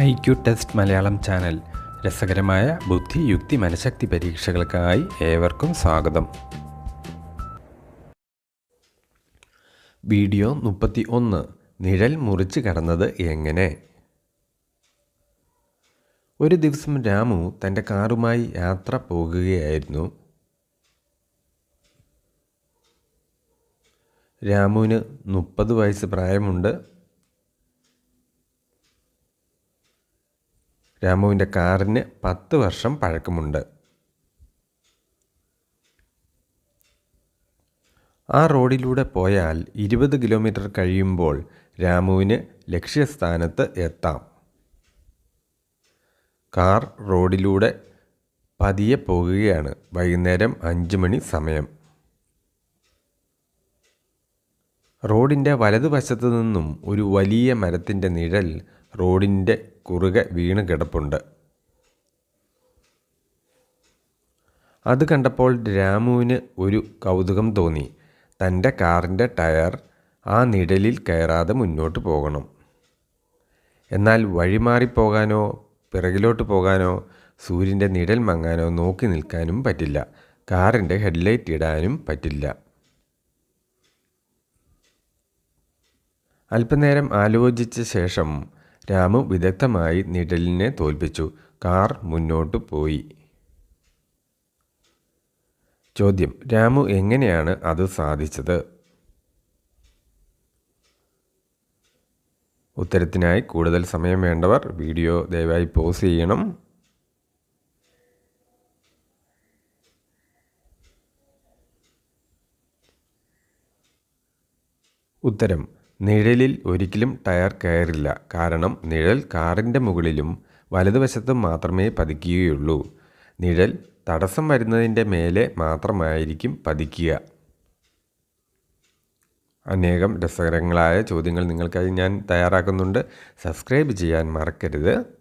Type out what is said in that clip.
I Q test Malayalam channel. രസകരമായ ബുദ്ധി യുക്തി മനഃശക്തി പരീക്ഷകൾക്കായി ഏവർക്കും സ്വാഗതം. വീഡിയോ മുപ്പത്തി ഒന്ന് നിഴൽ മുറിച്ച് കടന്നത് എങ്ങനെ? ഒരു ദിവസം രാമു തന്റെ കാറുമായി യാത്ര പോകുകയായിരുന്നു. രാമുവിന് മുപ്പത് വയസ്സ് പ്രായമുണ്ട്. രാമുവിന്റെ കാറിന് പത്ത് വർഷം പഴക്കമുണ്ട്. ആ റോഡിലൂടെ പോയാൽ ഇരുപത് കിലോമീറ്റർ കഴിയുമ്പോൾ രാമുവിന് ലക്ഷ്യസ്ഥാനത്ത് എത്താം. കാർ റോഡിലൂടെ പതിയെ പോകുകയാണ്. വൈകുന്നേരം അഞ്ച് മണി സമയം. റോഡിന്റെ വലതുവശത്തു നിന്നും ഒരു വലിയ മരത്തിന്റെ നിഴൽ റോഡിന്റെ കുറുകെ വീണ് കിടപ്പുണ്ട്. അത് കണ്ടപ്പോൾ രാമുവിന് ഒരു കൗതുകം തോന്നി. തന്റെ കാറിന്റെ ടയർ ആ നിഴലിൽ കയറാതെ മുന്നോട്ട് പോകണം. എന്നാൽ വഴിമാറിപ്പോകാനോ പിറകിലോട്ട് പോകാനോ സൂര്യന്റെ നിഴൽ മങ്ങാനോ നോക്കി നിൽക്കാനും പറ്റില്ല. കാറിന്റെ ഹെഡ്ലൈറ്റ് ഇടാനും പറ്റില്ല. അല്പനേരം ആലോചിച്ച ശേഷം രാമു വിദഗ്ധമായി നിഴലിനെ തോൽപ്പിച്ചു. കാർ മുന്നോട്ടു പോയി. ചോദ്യം രാമു എങ്ങനെയാണ് അത് സാധിച്ചത്? ഉത്തരത്തിനായി കൂടുതൽ സമയം വേണ്ടവർ വീഡിയോ ദയവായി പോസ് ചെയ്യണം. ഉത്തരം നിഴലിൽ ഒരിക്കലും ടയർ കയറില്ല. കാരണം നിഴൽ കാറിന്റെ മുകളിലും വലതുവശത്തും മാത്രമേ പതിക്കുകയുള്ളൂ. നിഴൽ തടസ്സം വരുന്നതിന്റെ മേലെ മാത്രമായിരിക്കും പതിക്കുക. അനേകം രസകരങ്ങളായ ചോദ്യങ്ങൾ നിങ്ങൾക്കായി ഞാൻ തയ്യാറാക്കുന്നുണ്ട്. സബ്സ്ക്രൈബ് ചെയ്യാൻ മറക്കരുത്.